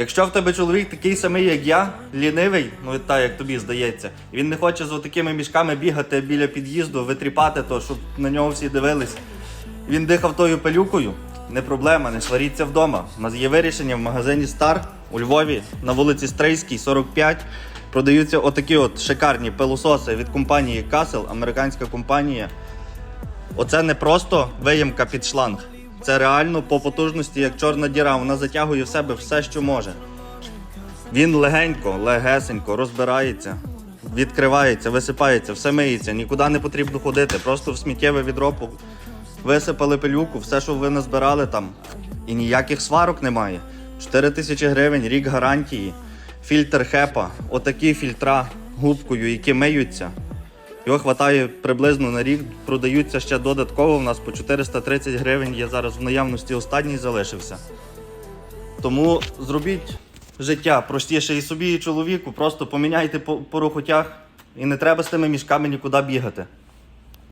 Якщо в тебе чоловік такий самий, як я, лінивий, ну так як тобі здається, і він не хоче з отакими мішками бігати біля під'їзду, витріпати то, щоб на нього всі дивились. Він дихав тою пилюкою, не проблема, не сваріться вдома. У нас є вирішення в магазині Стар у Львові на вулиці Стрийській, 45. Продаються отакі от шикарні пилососи від компанії Castle, американська компанія. Оце не просто виємка під шланг. Це реально по потужності, як чорна діра. Вона затягує в себе все, що може. Він легенько, легесенько розбирається, відкривається, висипається, все миється, нікуди не потрібно ходити. Просто в сміттєве відро висипали пилюку, все, що ви назбирали там. І ніяких сварок немає. 4 тисячі гривень, рік гарантії, фільтр хепа, отакі фільтра губкою, які миються. Його вистачає приблизно на рік, продаються ще додатково. У нас по 430 гривень є зараз в наявності останній залишився. Тому зробіть життя простіше і собі, і чоловіку, просто поміняйте по- порохотяг і не треба з тими мішками нікуди бігати.